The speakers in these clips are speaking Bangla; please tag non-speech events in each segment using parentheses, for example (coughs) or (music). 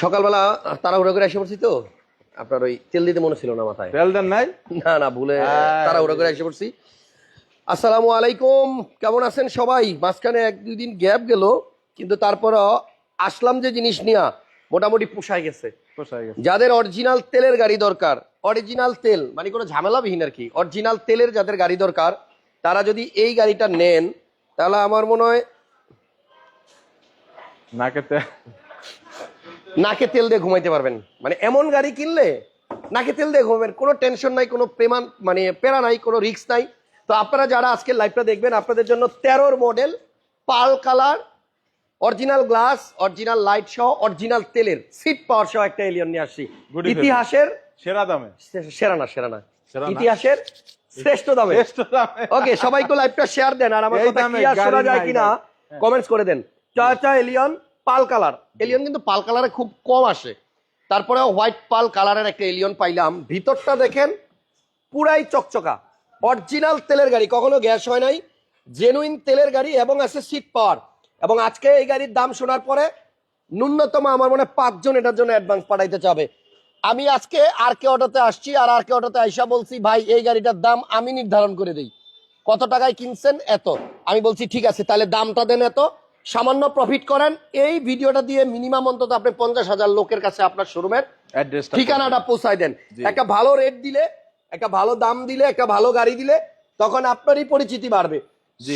সকালবেলা তাড়াহুড়ো করে এসে পড়ছি তো। আপনার ওই তেল দিতে মনে ছিল না মাথায়। তেল দেন নাই? না না ভুলে তাড়াহুড়ো করে এসে পড়ছি। আসসালামু আলাইকুম কেমন আছেন সবাই? মাঝখানে এক দুই দিন গ্যাপ গেল কিন্তু তারপরও আসলাম যে জিনিস নিয়া মোটামুটি পোষায় গেছে। পোষায় গেছে। যাদের অরিজিনাল তেলের গাড়ি দরকার অরিজিনাল তেল মানে কোনো ঝামেলাবিহীন আর কি অরিজিনাল তেলের যাদের গাড়ি দরকার তারা যদি এই গাড়িটা নেন তাহলে আমার মনে হয় নাকে নাকে তেল দিয়ে ঘুমাইতে পারবেন। মানে এমন গাড়ি কিনলে নাকে তেল দিয়ে ঘুমাবেন। কোনো টেনশন নাই কোনো প্রেমান মানে পেরা নাই কোনো রিস্ক নাই। তো আপনারা যারা আজকে লাইভটা দেখবেন আপনাদের জন্য তেরোর model pearl colour original glass original light সহ অরিজিনাল তেলের সিট পাওয়ার সহ একটা এলিয়ন নিয়ে আসছি। ইতিহাসের সেরা দামে। সেরানা সেরানা সেরা না? ইতিহাসের শ্রেষ্ঠ দামে। ওকে সবাইকে লাইভটা শেয়ার দেন আর আমার কথা দামে কি আর শোনা যায় কিনা হ্যাঁ। কমেন্টস করে দেন। Toyota Allion pearl colour. Allion কিন্তু পাল কালারে খুব কম আসে। তারপরে হোয়াইট পাল কালারের একটা এলিয়ন পাইলাম। ভিতরটা দেখেন, পুরাই চকচকা। অরিজিনাল তেলের গাড়ি, কখনো গ্যাস হয় নাই। জেনুইন তেলের গাড়ি এবং আছে সিট পাওয়ার। এবং আজকে এই গাড়ির দাম শোনার পরে ন্যূনতম আমার মনে পাঁচজন এটার জন্য অ্যাডভান্স পাঠাইতে চাবে। আমি আজকে আর কে অটোতে আসছি আর আর কে অটোতে আইসা বলছি, ভাই, এই গাড়িটার দাম আমি নির্ধারণ করে দিই। কত টাকায় কিনছেন? এত। আমি বলছি, ঠিক আছে, তাহলে দামটা দেন এত। সামান্য প্রফিট করেন এই ভিডিওটা দিয়ে মিনিমাম অন্তত আপনি পঞ্চাশ হাজার লোকের কাছে আপনার শোরুমের ঠিকানাটা পৌঁছায় দেন। একটা ভালো রেট দিলে একটা ভালো দাম দিলে একটা ভালো গাড়ি দিলে তখন আপনারই পরিচিতি বাড়বে।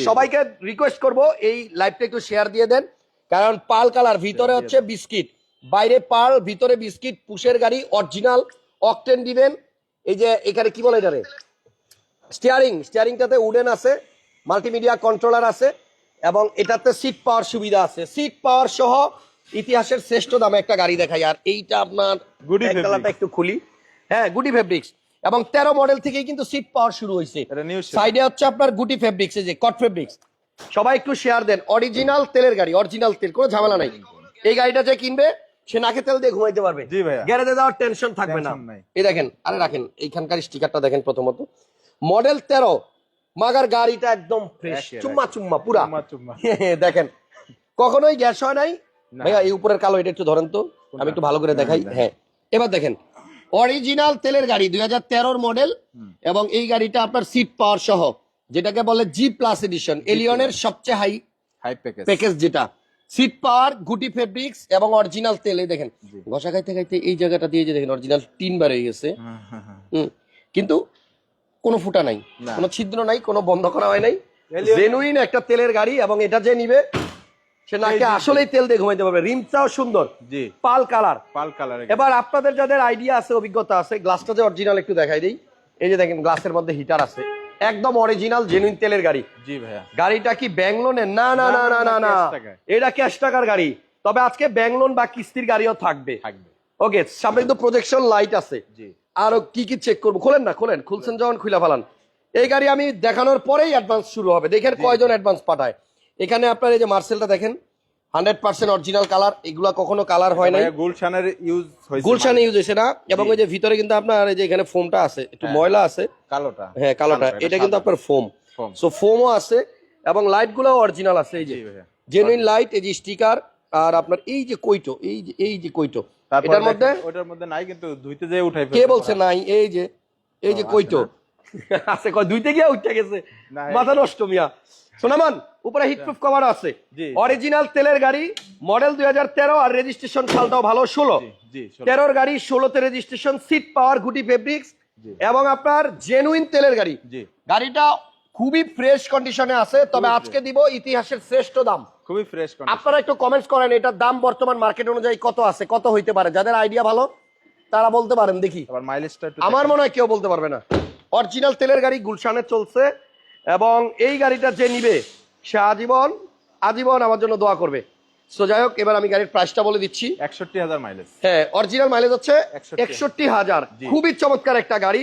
সবাইকে রিকোয়েস্ট করব এই লাইভটা একটু শেয়ার দিয়ে দেন। কারণ পাল কালার ভিতরে হচ্ছে বিস্কিট। বাইরে পাল ভিতরে বিস্কিট পুশের গাড়ি অরিজিনাল অকটেন দিবেন। এই যে এখানে কি বলে এটারে? স্টিয়ারিং স্টিয়ারিংটাতে উডেন আছে মাল্টিমিডিয়া কন্ট্রোলার আছে। এবং এটাতে সিট পাওয়ার সুবিধা আছে। সিট পাওয়ার সহ ইতিহাসের শ্রেষ্ঠ দামে একটা গাড়ি দেখাই। আর এইটা আপনার গুডি একটু খুলি। হ্যাঁ গুটি ফেব্রিক্স এবং তেরো মডেল থেকেই কিন্তু সিট পাওয়ার শুরু হয়েছে। সাইডে হচ্ছে আপনার গুটি ফেব্রিক্স যে কট ফেব্রিক্স সবাই একটু শেয়ার দেন। অরিজিনাল তেলের গাড়ি অরিজিনাল তেল কোনো ঝামেলা নাই। এই গাড়িটা যে কিনবে সে নাকে তেল দিয়ে ঘুমাইতে পারবে। গ্যারেজে যাওয়ার টেনশন থাকবে না। এই দেখেন আরে রাখেন এইখানকার স্টিকারটা দেখেন প্রথমত। মডেল তেরো মাগার গাড়িটা একদম ফ্রেশ। চুম্মা চুম্মা পুরা। (laughs) দেখেন কখনোই গ্যাস হয় নাই। ভাইয়া এই উপরের কালো এটা একটু ধরেন তো আমি একটু ভালো করে দেখাই। হ্যাঁ, হ্যাঁ এবার দেখেন অরিজিনাল তেলের গাড়ি দুই হাজার তেরোর মডেল এবং এই গাড়িটা আপনার সিট পাওয়ার সহ যেটাকে বলে জি প্লাস এডিশন এলিয়নের সবচেয়ে হাই হাই প্যাকেজ প্যাকেজ যেটা। সিট পাওয়ার গুটি ফেব্রিক্স এবং অরিজিনাল তেল এই দেখেন। ঘষা খাইতে খাইতে এই জায়গাটা দিয়ে যে দেখেন অরিজিনাল তিন বার হয়ে গেছে। কিন্তু কোনো ফুটা নাই কোনো ছিদ্র নাই কোনো বন্ধ করা হয় নাই। জেনুইন একটা তেলের গাড়ি এবং এটা যে নিবে সে নাকি। আসলেই তেল দিয়ে ঘুমাইতে পারবে। সুন্দর জি। Pearl colour. পাল কালার এবার আপনাদের যাদের আইডিয়া আছে অভিজ্ঞতা আছে গ্লাসটা যে অরিজিনাল একটু দেখাই দিই। এই যে দেখেন গ্লাসের মধ্যে হিটার আছে। একদম অরিজিনাল জেনুইন তেলের গাড়ি। জি ভাইয়া। গাড়িটা কি ব্যাংক লোনের না না না না না না এটা ক্যাশ টাকার গাড়ি। তবে আজকে ব্যাংক লোন বা কিস্তির গাড়িও থাকবে। থাকবে। ওকে সামনে কিন্তু প্রজেকশন লাইট আছে। আরও কি কি চেক করব? খোলেন না খোলেন। খুলছেন যখন খুলে ফেলান। এই গাড়ি আমি দেখানোর পরেই অ্যাডভান্স শুরু হবে। দেখেন কয়জন অ্যাডভান্স পাঠায়। এখানে আপনার এই যে মার্সেলটা দেখেন হান্ড্রেড পার্সেন্ট অরিজিনাল কালার এগুলা কখনো কালার হয় নাই। ভাইয়া গুলশানের ইউজ গুলশানে ইউজ হয়েছে না? এবং ওই যে ভিতরে কিন্তু আপনার এই যে এখানে ফোমটা আছে একটু হ্যাঁ। ময়লা আছে। কালোটা। হ্যাঁ কালোটা। এটা কিন্তু আপনার ফোম। সো ফোমও আছে এবং লাইটগুলো অরিজিনাল আছে এই যে। জেনুইন লাইট এই যে স্টিকার আর আপনার এই যে কইটো এই যে এই যে কইটো তারপর এটার মধ্যে? ওটার মধ্যে নাই কিন্তু ধুইতে যেয়ে উঠাই কে বলছে নাই? এই যে এই যে ও, আছে (laughs) কয় দুইতে গিয়ে উঠতে গেছে। মাথা নষ্ট মিয়া। সোনামান উপরে হিটপ্রুফ কভার আছে। অরিজিনাল তেলের গাড়ি মডেল দুই হাজার তেরো আর রেজিস্ট্রেশন সালটাও ভালো ষোলো। তেরোর গাড়ি ষোলোতে রেজিস্ট্রেশন সিট পাওয়ার গুটি ফেব্রিক্স এবং আপনার জেনুইন তেলের গাড়ি। গাড়িটা খুবই ফ্রেশ কন্ডিশনে আছে তবে আজকে দিব ইতিহাসের শ্রেষ্ঠ দাম। খুবই ফ্রেশ আপনারা একটু কমেন্টস করেন এটার দাম বর্তমান মার্কেট অনুযায়ী কত আছে কত হইতে পারে? যাদের আইডিয়া ভালো তারা বলতে পারেন দেখি। আবার মাইলেজটা আমার মনে হয় কেউ বলতে পারবে না। অরিজিনাল তেলের গাড়ি গুলশানে চলছে এবং এই গাড়িটা যে নিবে সে আজীবন আজীবন আমার জন্য দোয়া করবে। সো যাই হোক এবার আমি গাড়ির প্রাইসটা বলে দিচ্ছি। একষট্টি হাজার মাইলেজ হ্যাঁ অরিজিনাল মাইলেজ হচ্ছে 61 একষট্টি হাজার খুবই চমৎকার একটা গাড়ি।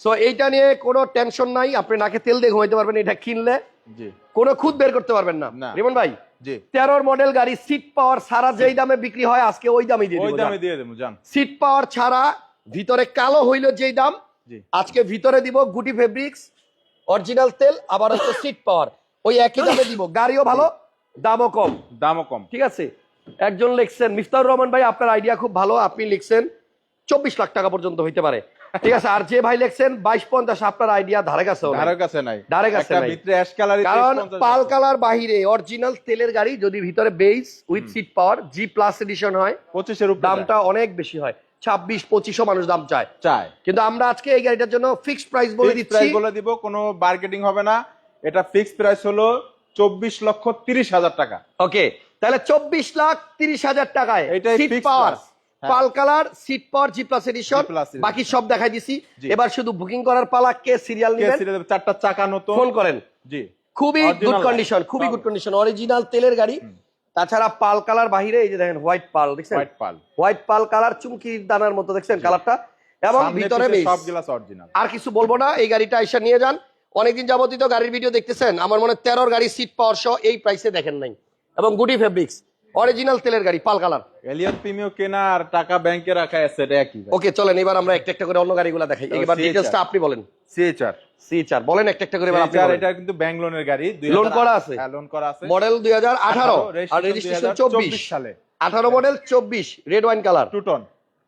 সো এইটা নিয়ে কোনো টেনশন নাই আপনি নাকে তেল দিয়ে ঘুমাইতে পারবেন এটা কিনলে। কোনো খুদ বের করতে পারবেন না। রিমন ভাই তেরোর মডেল গাড়ি সিট পাওয়ার সারা যেই দামে বিক্রি হয় আজকে ওই দামই দিয়ে ওই দামে দিয়ে দেবো সিট পাওয়ার ছাড়া ভিতরে কালো হইল যেই দাম আজকে ভিতরে দিব গুটি ফেব্রিক্স অরিজিনাল তেল আবার হচ্ছে সিট পাওয়ার ওই একই দামে দিব গাড়িও ভালো দামও কম। দামও কম। ঠিক আছে? একজন লিখছেন মিফতার রহমান ভাই আপনার আইডিয়া খুব ভালো আপনি লিখছেন চব্বিশ লাখ টাকা পর্যন্ত হইতে পারে। ঠিক আছে আর যে ভাই লিখছেন বাইশ পঞ্চাশ আপনার আইডিয়া ধারে কাছে ধারের কাছে নাই। ধারে কাছে নাই। ভিতরে অ্যাশ কালার কারণ পাল কালার বাহিরে অরিজিনাল তেলের গাড়ি যদি ভিতরে base with seat power G plus edition হয় পঁচিশের দামটা অনেক বেশি হয়। ছাব্বিশ পঁচিশও মানুষ দাম চায়। চায়। কিন্তু আমরা আজকে এই গাড়িটার জন্য ফিক্সড প্রাইস বলে দিচ্ছি। প্রাইস বলে দিব কোনো মার্কেটিং হবে না। এটা ফিক্স প্রাইস হলো চব্বিশ লক্ষ তিরিশ হাজার টাকা। ওকে তাহলে চব্বিশ লাখ তিরিশ হাজার টাকায় এটাই seat power. Pearl colour seat power G plus edition. বাকি সব দেখাই দিছি। এবার শুধু বুকিং করার পালা কে সিরিয়াল নেবেন? চারটা চাকা নতুন। ফোন করেন। জি। খুবই গুড। কন্ডিশন খুবই গুড কন্ডিশন অরিজিনাল তেলের গাড়ি। তাছাড়া পাল কালার বাহিরে এই যে দেখেন হোয়াইট পাল দেখছেন? White pearl. White pearl colour চুমকির দানার মতো দেখছেন কালারটা? এবং ভিতরে সব গ্লাস অরিজিনাল আর কিছু বলব না এই গাড়িটা এসে নিয়ে যান। অনেকদিন যাবতীয় গাড়ির ভিডিও দেখতেছেন আমার মনে হয় তেরোর গাড়ি সিট পাওয়ার সহ এই প্রাইসে দেখেন নাই। এবং গুডি ফেব্রিক্স অরিজিনাল তেলের গাড়ি পাল কালার। এলিয়ন প্রিমিও কেনা আর টাকা ব্যাংকে রাখা আছে এটা একই। ওকে চলেন এবার আমরা একটা একটা করে অন্য গাড়িগুলো দেখাই। এবার CHR ডিটেলসটা আপনি বলেন। সিএচআর সি চার বলেন একটা একটা করে এবার আপনি সিএচআর। এটা কিন্তু ব্যাংক লোনের গাড়ি Loan করা আছে? হ্যাঁ লোন করা আছে। মডেল দুই হাজার আঠারো। আর রেজিস্ট্রেশন 2024 চব্বিশ। সালে। আঠারো মডেল চব্বিশ red wine colour two tone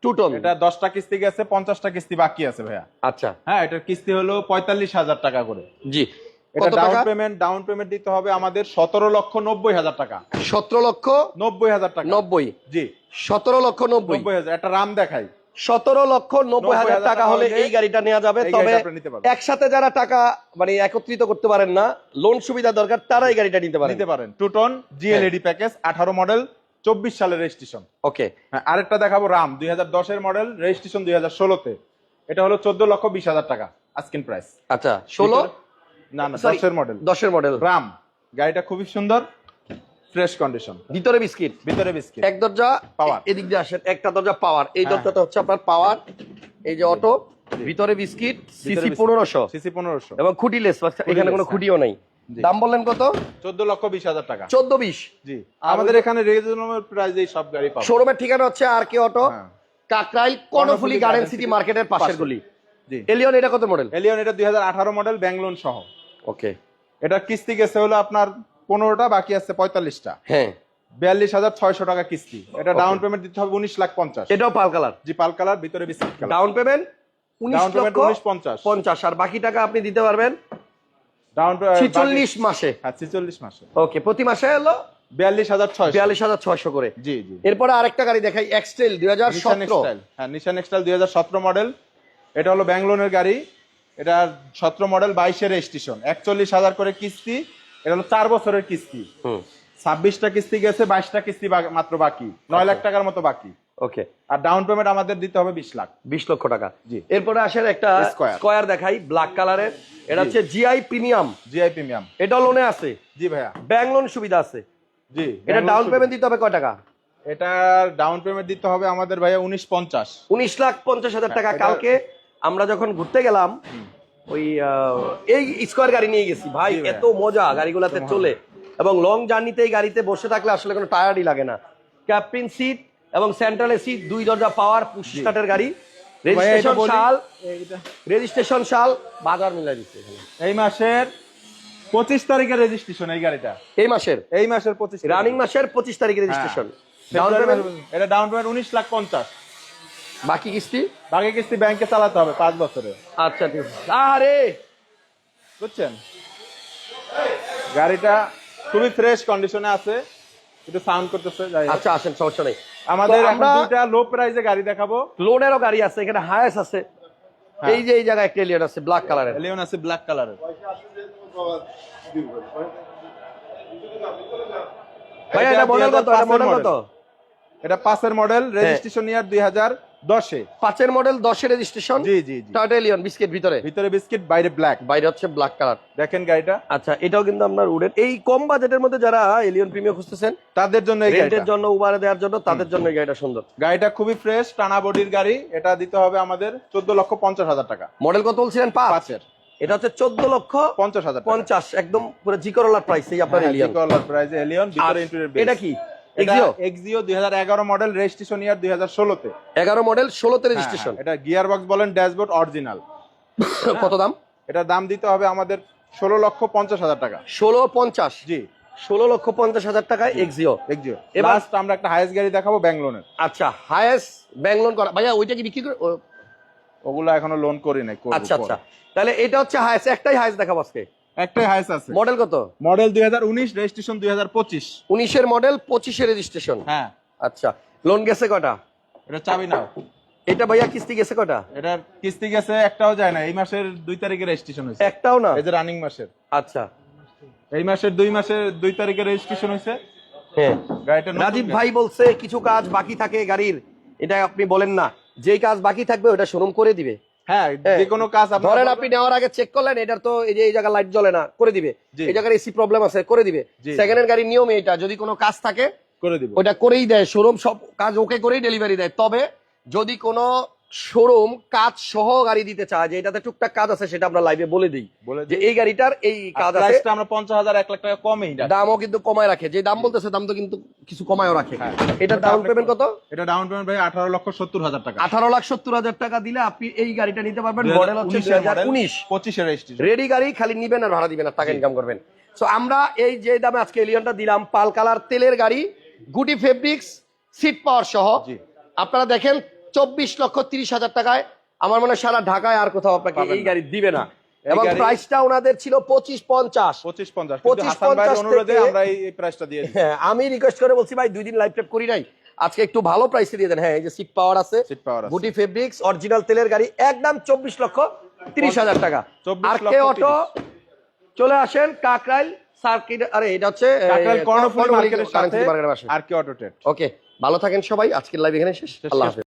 two tone এটা দশটা কিস্তি গেছে পঞ্চাশটা কিস্তি বাকি আছে ভাইয়া। আচ্ছা। হ্যাঁ এটার কিস্তি হলো পঁয়তাল্লিশ হাজার টাকা করে। জি। এটা ডাউন পেমেন্ট ডাউন পেমেন্ট দিতে হবে আমাদের সতেরো লক্ষ নব্বই হাজার টাকা। সতেরো লক্ষ নব্বই হাজার টাকা। নব্বই? জি। সতেরো লক্ষ নব্বই? হাজার। একটা রাম দেখাই। সতেরো লক্ষ নব্বই হাজার টাকা হলে এই গাড়িটা নেওয়া যাবে। তবে। একসাথে যারা টাকা মানে একত্রিত করতে পারেন না লোন সুবিধা দরকার তারা এই গাড়িটা নিতে পারেন। নিতে পারেন। Two tone G LED package আঠারো মডেল চব্বিশ সালের রেজিস্ট্রেশন ওকে হ্যাঁ আরেকটা দেখাবো রাম দুই হাজার দশের মডেল রেজিস্ট্রেশন দুই হাজার ষোলোতে। এটা হলো চোদ্দ লক্ষ বিশ হাজার টাকা আজকিন প্রাইস আচ্ছা ষোলো? না না দশের মডেল দশের মডেল রাম গাড়িটা খুবই সুন্দর ফ্রেশ কন্ডিশন ভিতরে বিস্কিট। ভিতরে বিস্কিট। এক দরজা Power। এদিক দিয়ে আসেন একটা দরজা পাওয়ার এই হ্যাঁ। দরজাটা হচ্ছে আপনার পাওয়ার এই যে অটো ভিতরে বিস্কিট সিসি পনেরোশো। সিসি পনেরোশো। এবং খুঁটি লেস এখানে কোনো হ্যাঁ। খুঁটিও নাই। দাম বললেন কত? চোদ্দ লক্ষ বিশ হাজার টাকা। চোদ্দ বিশ। জি। আমাদের এখানে রিজনেবল প্রাইসে সব গাড়ি পাবো শোরুমের ঠিকানা হচ্ছে আর কে অটো হ্যাঁ। কাকরাইল কর্ণফুলি গার্ডেন সিটি মার্কেটের পাশের পাশে। গলি। এলিয়ন এটা কত মডেল এলিয়ন এটা দুই হাজার আঠারো মডেল ব্যাংলোন সহ ওকে। এটা কিস্তি গেছে হলো আপনার পনেরোটা বাকি আছে পঁয়তাল্লিশটা। হ্যাঁ। বিয়াল্লিশ হাজার ছয়শো টাকা কিস্তি। এটা ডাউন পেমেন্ট দিতে হবে উনিশ লাখ পঞ্চাশ। এটাও পাল কালার? জি পাল কালার ভিতরে biscuit colour. Down payment down payment উনিশ পঞ্চাশ। পঞ্চাশ। আর বাকি টাকা আপনি দিতে পারবেন? ডাউন ছিচল্লিশ মাসে। হ্যাঁ ছিচল্লিশ মাসে। ওকে প্রতি মাসে হলো বিয়াল্লিশ হাজার ছয়শো। বিয়াল্লিশ হাজার ছয়শো করে। জি জি। এরপরে আরেকটা গাড়ি দেখাই এক্সটেল দুই হাজার সতেরো। হ্যাঁ নিশান দুই হাজার সতেরো মডেল এটা হলো ব্যাংলোনের গাড়ি। এটা সতেরো মডেল বাইশের রেজিস্ট্রেশন একচল্লিশ হাজার করে কিস্তি এটা হলো চার বছরের কিস্তি। ছাব্বিশটা কিস্তি গেছে বাইশটা কিস্তি মাত্র বাকি। নয় লাখ টাকার মতো বাকি। ওকে আর ডাউন পেমেন্ট আমাদের দিতে হবে বিশ লাখ। বিশ লক্ষ টাকা। জি। এরপরে আসেন একটা স্কোয়ার দেখাই ব্ল্যাক কালারের এটা হচ্ছে জিআই প্রিমিয়াম জিআই প্রিমিয়াম এটা লোনে আছে? জি ভাইয়া। ব্যাংক লোন সুবিধা আছে? জি এটা ডাউন পেমেন্ট দিতে হবে কয় টাকা? এটা ডাউন পেমেন্ট দিতে হবে আমাদের ভাইয়া উনিশ পঞ্চাশ। উনিশ লাখ পঞ্চাশ হাজার টাকা হ্যাঁ, কালকে। আমরা যখন ঘুরতে গেলাম ওই এই স্কোয়ার গাড়ি নিয়ে গেছি। ভাই এত মজা গাড়িগুলাতে চলে। এবং লং জার্নিতে এই গাড়িতে বসে থাকলে আসলে কোনো টায়ার্ডই লাগে না। ক্যাপ্টেন সিট এবং সেন্ট্রাল এসি দুই দরজা পাওয়ার পুশ স্টার্টের গাড়ি। রেজিস্ট্রেশন সাল রেজিস্ট্রেশন সাল বাজার মিলাই দিচ্ছে এই মাসের পঁচিশ তারিখের রেজিস্ট্রেশন এই গাড়িটা। এই মাসের? এই মাসের পঁচিশ রানিং মাসের পঁচিশ তারিখে রেজিস্ট্রেশন ডাউন পেমেন্ট এটা ডাউন পেমেন্ট উনিশ লাখ পঞ্চাশ। বাকি কিস্তি? বাকি কিস্তি ব্যাংকে চালাতে হবে পাঁচ বছরে। আচ্ছা ঠিক আছে। আরে বুঝছেন? গাড়িটা খুবই ফ্রেশ কন্ডিশনে আছে একটু সাউন্ড করতেছে যাই আচ্ছা আসেন সমস্যা নেই। আমাদের এখন আমরা- দুইটা লো প্রাইসে গাড়ি দেখাবো। লোনেরও গাড়ি আছে এখানে হায়াস আছে। হ্যাঁ। এই যে এই জায়গায় একটা এলিয়ন আছে ব্ল্যাক কালারের এলিয়ন আছে ব্ল্যাক কালারের ভাই এটা মডেল কত? এটা মডেল কত? এটা পাঁচের মডেল রেজিস্ট্রেশন ইয়ার দুই হাজার দশে। পাঁচের মডেল দশের রেজিস্ট্রেশন জি জি টয়টা এলিয়ন বিস্কিট ভিতরে। ভিতরে বিস্কিট বাইরে ব্ল্যাক বাইরে হচ্ছে ব্ল্যাক কালার দেখেন গাড়িটা। আচ্ছা এটাও কিন্তু আপনার উডেন এই কম বাজেটের মধ্যে যারা এলিয়ন প্রিমিয়াম খুঁজতেছেন তাদের জন্য এই রেন্টের গাড়িটা। জন্য উবারে দেওয়ার জন্য তাদের জন্য এই গাড়িটা সুন্দর। গাড়িটা খুবই ফ্রেশ টানা বডির গাড়ি। এটা দিতে হবে আমাদের চোদ্দ লক্ষ পঞ্চাশ হাজার টাকা। মডেল কত বলছিলেন? পাঁচ। পাঁচের। এটা হচ্ছে চোদ্দ লক্ষ পঞ্চাশ হাজার পঞ্চাশ একদম পুরো জিকরলার প্রাইস এই আপনার এলিয়ন প্রাইজে এলিয়ন আর এটা কি? এক্সিও এক্সিও দুই হাজার এগারো মডেল রেজিস্ট্রেশন ইয়ার দুই হাজার ষোলোতে। এগারো মডেল ষোলোতে রেজিস্ট্রেশন এটা গিয়ার বক্স বলেন ড্যাশবোর্ড অরিজিনাল (coughs) কত দাম? এটা দাম দিতে হবে আমাদের ষোলো লক্ষ পঞ্চাশ হাজার টাকা। ষোলো পঞ্চাশ? জি। ষোলো লক্ষ পঞ্চাশ হাজার টাকায় এক্সিও এক্সিও এবার- আমরা একটা হাইয়েস্ট গাড়ি দেখাবো ব্যাঙ্গলোনের আচ্ছা হায়েস্ট ব্যাংলোন করা ভাইয়া ওইটা কি বিক্রি করে ওগুলো এখনও লোন করি নাই আচ্ছা আচ্ছা। তাহলে এটা হচ্ছে হায়েস্ট একটাই হায়েস্ট দেখাবো আজকে। একটাই হাইস আছে। মডেল কত? মডেল দুই হাজার উনিশ রেজিস্ট্রেশন দুই হাজার পঁচিশ। উনিশের মডেল পঁচিশের রেজিস্ট্রেশন হ্যাঁ। আচ্ছা লোন গেছে কটা? এটা চাবি নাও। এটা ভাইয়া কিস্তি গেছে কটা? এটার কিস্তি গেছে একটাও যায় না। এই মাসের দুই তারিখে রেজিস্ট্রেশন হয়েছে। একটাও না? এই যে রানিং মাসের। আচ্ছা। এই মাসের দুই মাসের দুই তারিখে রেজিস্ট্রেশন হয়েছে। হ্যাঁ। গাড়িটা রাজীব ভাই বলছে কিছু কাজ বাকি থাকে গাড়ির। এটা আপনি বলেন না। যেই কাজ বাকি থাকবে ওটা শোরুম করে দিবে। হ্যাঁ। যে কোনো কাজ ধরেন আপনি নেওয়ার আগে চেক করলেন এটার তো এই যে এই জায়গা লাইট জ্বলে না করে দিবে। এই জায়গার এসি প্রবলেম আছে করে দিবে। সেকেন্ড হ্যান্ড গাড়ির নিয়ম এটা যদি কোনো কাজ থাকে করে দিব। ওটা করেই দেয় শোরুম সব কাজ ওকে করেই ডেলিভারি দেয়। তবে যদি কোনো শোরুম কাজ সহ গাড়ি দিতে চায় যে এটাতে টুকটাক কাজ আছে সেটা আমরা লাইভে বলে দিই। যে এই গাড়িটার এই কাজ আছে। আমরা পঞ্চাশ হাজার এক লাখ টাকা কমেই। দামও কিন্তু কমায় রাখে। যে দাম বলতেছে দাম তো কিন্তু কিছু কমায়ও রাখে। হ্যাঁ। এটা ডাউন পেমেন্ট কত? এটা ডাউন পেমেন্ট ভাই আঠারো লক্ষ সত্তর হাজার টাকা। আঠারো লাখ সত্তর হাজার টাকা দিলে আপনি এই গাড়িটা নিতে পারবেন। মডেল হচ্ছে দুই 2019 হাজার উনিশ। 25 এর রেজিস্ট্রেশন রেডি গাড়ি খালি নিবেন আর ভাড়া দিবেন আর টাকা ইনকাম করবেন। সো আমরা এই যে দামে আজকে এলিয়নটা দিলাম পাল কালার তেলের গাড়ি গুটি ফেব্রিক্স সিট পাওয়ার সহ। আপনারা দেখেন চব্বিশ লক্ষ তিরিশ হাজার টাকায়। আমার মনে সারা ঢাকায় আর কোথাও আপনাকে এই গাড়ি দিবে না। এবং প্রাইসটা ওনাদের ছিল পঁচিশ পঞ্চাশ। পঁচিশ পঞ্চাশ। 25, কিন্তু হাসান ভাইয়ের 50 অনুরোধে আমরা এই এই প্রাইসটা দিয়ে হ্যাঁ আমি রিকোয়েস্ট করে বলছি ভাই দুই দিন লাইভ ট্যাপ করি নাই। আজকে একটু ভালো প্রাইসে দিয়ে দেন। হ্যাঁ এই যে সিট পাওয়ার আছে। গুটি ফেব্রিক্স অরিজিনাল তেলের গাড়ি একদম চব্বিশ লক্ষ তিরিশ হাজার টাকা। 24 আর কে অটো? চলে আসেন কাকরাইল সার্কিট আরে এটা হচ্ছে আর কি অটো ওকে ভালো থাকেন সবাই। আজকের লাইভ এখানে শেষ। আল্লাহ হাফেজ।